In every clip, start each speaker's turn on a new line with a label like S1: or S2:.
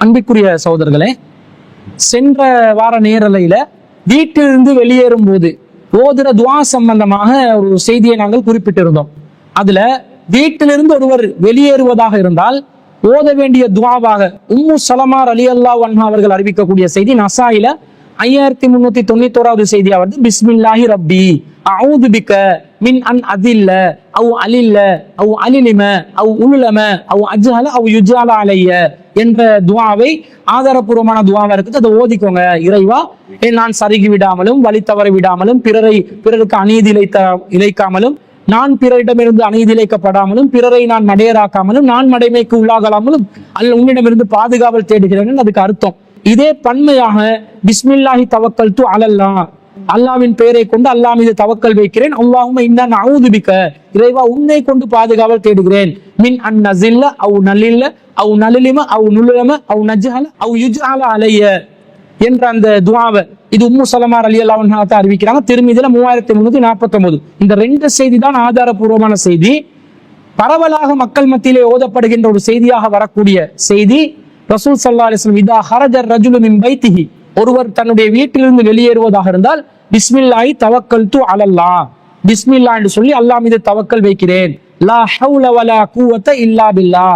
S1: அன்பிற்குரிய சகோதரர்களே சென்ற வார நேரலையில வீட்டிலிருந்து வெளியேறும் போது ஓதுற துவா சம்பந்தமாக ஒரு செய்தியை நாங்கள் குறிப்பிட்டிருந்தோம். அதுல வீட்டிலிருந்து ஒருவர் வெளியேறுவதாக இருந்தால் ஓத வேண்டிய துவாவாக உம்மு சலமார் அலி அல்லா வன்ஹா அவர்கள் அறிவிக்கக்கூடிய செய்தி நசாயில ஐயாயிரத்தி முன்னூத்தி தொண்ணூத்தோராவது செய்தியா வருது பிஸ்மில்லாஹி ரப்பி அவுது பிக்க மின் அன் அதில்ல அவ் அலில்ல அவ் அலிலிம அவ் உலுலம அவ் அஜ்ஹல அவ் யுஜால அலைய என்ற துவாவை ஆதாரபூர்வமான துவாவா இருக்குது. அதை ஓதிக்கோங்க இறைவா. நான் சருகி விடாமலும் வழி தவற விடாமலும் பிறரை பிறருக்கு அநீதி இழைத்த இழைக்காமலும் நான் பிறரிடமிருந்து அநீதி இழைக்கப்படாமலும் பிறரை நான் மடையராக்காமலும் நான் மடைமைக்கு உள்ளாகலாமலும் அல்ல உன்னிடமிருந்து பாதுகாவல் தேடுகிறேன் அதுக்கு அர்த்தம். இதே பன்மையாக பிஸ்மில்லாஹி தவக்கல் து அலல்லா. அல்லாவின் பெயரை கொண்டு அல்லாஹ் மீது தவக்கல் வைக்கிறேன். அல்லாஹும இன்னான் அவுதுபிக்க இறைவா உன்னை கொண்டு பாதுகாவல் தேடுகிறேன். மின் அன் நசில்ல அவு நல்லில்ல அவு நலிலிம அவு நுழிலம அவு நஜ்ஹல அவு யுஜ்ஹல அலைய என்ற அந்த துவாவை இது உம்மு சலமார் அலி அல்லாஹ் அறிவிக்கிறாங்க. திருமதியில மூவாயிரத்தி முன்னூத்தி நாற்பத்தி ஒன்பது இந்த ரெண்டு செய்தி தான் ஆதாரபூர்வமான செய்தி. பரவலாக மக்கள் மத்தியிலே ஓதப்படுகின்ற ஒரு செய்தியாக வரக்கூடிய செய்தி. ரசூல் சல்லா அலிஸ்லம் இதா ஹரஜர் ரஜுலுமின் பைத்திஹி. ஒருவர் தன்னுடைய வீட்டிலிருந்து வெளியேறுவதாக இருந்தால் பிஸ்மில்லாஹி தவக்கல் து அலல்லா பிஸ்மில்லா என்று சொல்லி அல்லாஹ் மீது தவக்கல் வைக்கிறேன். லா ஹவுல வலா கூவத்த இல்லா பில்லா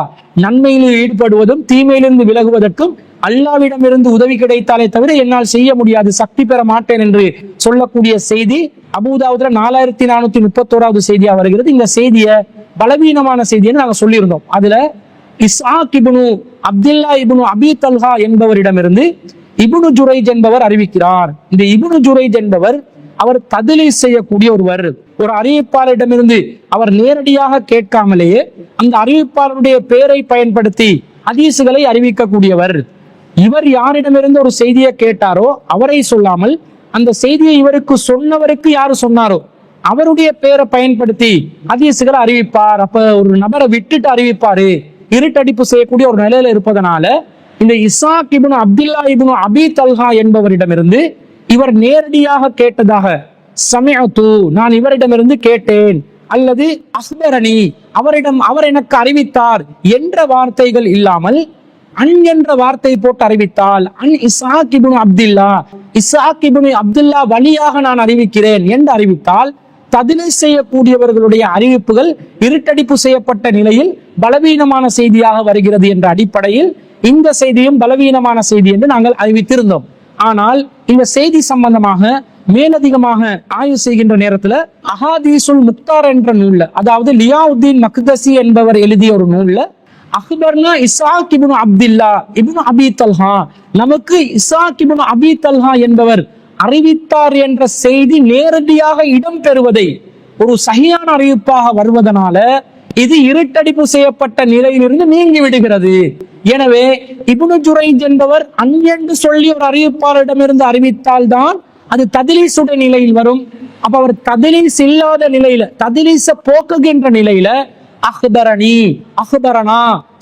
S1: நன்மையில் ஈடுபடுவதும் தீமையிலிருந்து விலகுவதற்கும் அல்லாவிடமிருந்து உதவி கிடைத்தாலே தவிர என்னால் செய்ய முடியாது சக்தி பெற மாட்டேன் என்று சொல்லக்கூடிய செய்தி அபுதாவுதுல நாலாயிரத்தி நானூத்தி முப்பத்தோராவது செய்தியா வருகிறது. இந்த செய்தியை பலவீனமான செய்தின்னு நாங்க சொல்லியிருந்தோம். அதுல இஸ்ஆக் இபுனு அப்துல்லா இபுனு அபி தல்ஹா என்பவரிடமிருந்து இபுனு ஜுரைஜ் என்பவர் அறிவிக்கிறார். இந்த இபுனு ஜுரைஜ் என்பவர் அவர் ததிலி செய்யக்கூடிய ஒருவர். ஒரு அறிவிப்பாளரிடமிருந்து அவர் நேரடியாக கேட்காமலேயே அந்த அறிவிப்பாளருடைய பெயரை பயன்படுத்தி அதீசுகளை அறிவிக்கக்கூடியவர். இவர் யாரிடமிருந்து ஒரு செய்தியை கேட்டாரோ அவரை சொல்லாமல் அந்த செய்தியை இவருக்கு சொன்னவருக்கு யாரு சொன்னாரோ அவருடைய பெயரை பயன்படுத்தி அதீசுகளை அறிவிப்பார். அப்ப ஒரு நபரை விட்டுட்டு அறிவிப்பாரு. இருட்டடிப்பு செய்யக்கூடிய ஒரு நிலையில இருப்பதனால இந்த இசாக் இபுனு அப்துல்லா இபுனு அபி தல்ஹா என்பவரிடமிருந்து இவர் நேரடியாக கேட்டதாக சமயத்து நான் இவரிடமிருந்து கேட்டேன். அல்லது அஸ்பரணி அவரிடம் அவர் எனக்கு அறிவித்தார் என்ற வார்த்தைகள் இல்லாமல் அன் என்ற வார்த்தை போட்டு அறிவித்தால் அன் இசாக் இபுனு அப்துல்லா இசாக் இபுனு அப்துல்லா வழியாக நான் அறிவிக்கிறேன் என்று அறிவித்தால் ததிலை செய்யக்கூடியவர்களுடைய அறிவிப்புகள் இருட்டடிப்பு செய்யப்பட்ட நிலையில் பலவீனமான செய்தியாக வருகிறது என்ற அடிப்படையில் இந்த செய்தியும் பலவீனமான செய்தி என்று நாங்கள் அறிவித்திருந்தோம். ஆனால் இந்த செய்தி சம்பந்தமாக மேலதிகமாக ஆய்வு செய்கின்ற நேரத்துல அஹாதீசுல் முக்தார் என்ற நூல்ல அதாவது லியாவுத்தீன் மக்தசி என்பவர் எழுதிய ஒரு நூல்ல அக்பர்னா Ishaq ibn Abdullah ibn Abi Talha நமக்கு இசாக் இப்னு அபி தல்ஹா என்பவர் அறிவித்தார் என்ற செய்தி நேரடியாக இடம் பெறுவதை ஒரு சகியான அறிவிப்பாக வருவதனால இது இருட்டடிப்பு செய்யப்பட்ட நிலையிலிருந்து நீங்கி விடுகிறது. எனவே இபுனு ஜுரைஜ் என்பவர் அங்கென்று சொல்லி ஒரு அறிவிப்பாளரிடமிருந்து அறிவித்தால்தான் அது ததிலீசுடைய நிலையில் வரும். அப்ப அவர் ததிலீஸ் இல்லாத நிலையில ததிலீச போக்குகின்ற நிலையில அஹ்பரணி அஹ்பரணா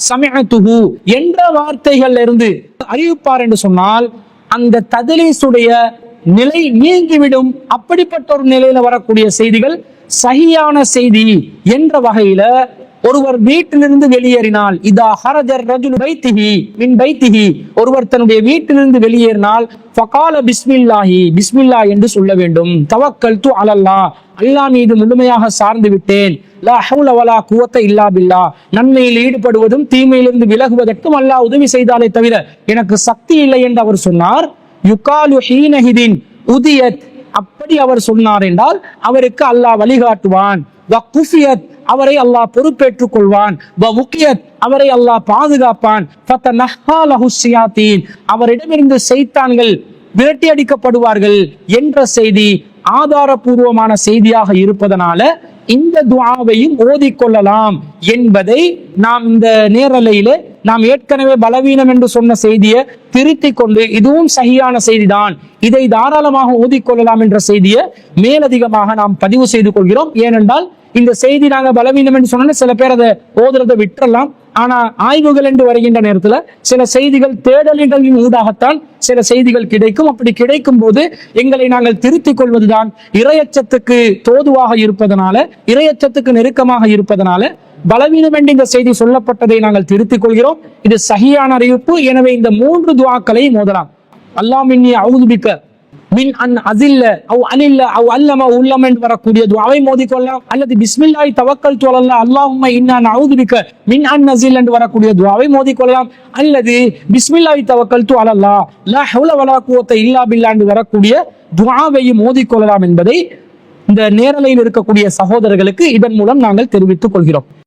S1: சமயத்துகு என்ற வார்த்தைகள்ல இருந்து அறிவிப்பார் என்று சொன்னால் அந்த ததிலீசுடைய நிலை நீங்கிவிடும் அப்படிப்பட்ட ஒரு நிலையில வரக்கூடிய செய்திகள் சகியான செய்தி என்ற வகையில ஒருவர் வீட்டிலிருந்து வெளியேறினால் இதா ஹரஜர் ரஜுல் பைத்திஹி மின் பைத்திஹி. ஒருவர் தன்னுடைய வீட்டிலிருந்து வெளியேறினால் ஃபகால பிஸ்மில்லாஹி பிஸ்மில்லா என்று சொல்ல வேண்டும். தவக்கல் து அலல்லா. அல்லாஹ் மீது முழுமையாக சார்ந்து விட்டேன். லா ஹவுல வலா குவத்த இல்லா பில்லா. நன்மையில் ஈடுபடுவதும் தீமையிலிருந்து விலகுவதற்கும் அல்லாஹ் உதவி செய்தாலே தவிர எனக்கு சக்தி இல்லை என்று அவர் சொன்னார். யுகாலு ஹீனஹிதின் உதியத் அப்படி அவர் சொன்னார் என்றால் அவருக்கு அல்லாஹ் வழிகாட்டுவான். வக்குஃபியத் அவரை அல்லாஹ் பொறுப்பேற்றுக் கொள்வான். வவுக்கியத் அவரை அல்லாஹ் பாதுகாப்பான். அவரிடமிருந்து செய்தான்கள் விரட்டி அடிக்கப்படுவார்கள் என்ற செய்தி ஆதாரபூர்வமான செய்தியாக இருப்பதனால இந்த துவாவையும் ஓதிக்கொள்ளலாம் என்பதை நாம் இந்த நேரலையில நாம் ஏற்கனவே பலவீனம் என்று சொன்ன செய்தியை திருத்தி கொண்டு இதுவும் சகியான செய்திதான். இதை தாராளமாக ஓதிக்கொள்ளலாம் என்ற செய்தியை மேலதிகமாக நாம் பதிவு செய்து கொள்கிறோம். ஏனென்றால் இந்த செய்தி நாங்க பலவீனம் என்று சொன்னா சில பேர் அதை ஓதுறதை விட்டுறலாம். ஆனா ஆய்வுகள் என்று வருகின்ற நேரத்துல சில செய்திகள் தேடல்களின் ஊடாகத்தான் சில செய்திகள் கிடைக்கும். அப்படி கிடைக்கும் போது எங்களை நாங்கள் திருத்திக் கொள்வதுதான் இரையச்சத்துக்கு தோதுவாக இருப்பதனால இரையச்சத்துக்கு நெருக்கமாக இருப்பதனால பலவீனம் என்று இந்த செய்தி சொல்லப்பட்டதை நாங்கள் திருத்திக் கொள்கிறோம். இது சகியான அறிவிப்பு. எனவே இந்த மூன்று துவாக்களை மோதலாம். அல்லாமின்னி அவுதுபிக்க. மின் அன் அதில்ல அவ் அனில்ல அவ் அல்லம உள்ளம் என்று வரக்கூடிய துவாவை மோதிக்கொள்ளலாம். அல்லது பிஸ்மில்லாய் தவக்கல் தோழல்ல அல்லாஹும் இன்னா நவுதுபிக்க மின் அன் அசில் என்று வரக்கூடிய துவாவை மோதிக்கொள்ளலாம். அல்லது பிஸ்மில்லாய் தவக்கல் து அலல்லா லா ஹவுல வலா குவத்த இல்லா பில்லா என்று வரக்கூடிய துவாவையும் மோதிக்கொள்ளலாம் என்பதை இந்த நேரலையில் இருக்கக்கூடிய சகோதரர்களுக்கு இதன் மூலம் நாங்கள் தெரிவித்துக் கொள்கிறோம்.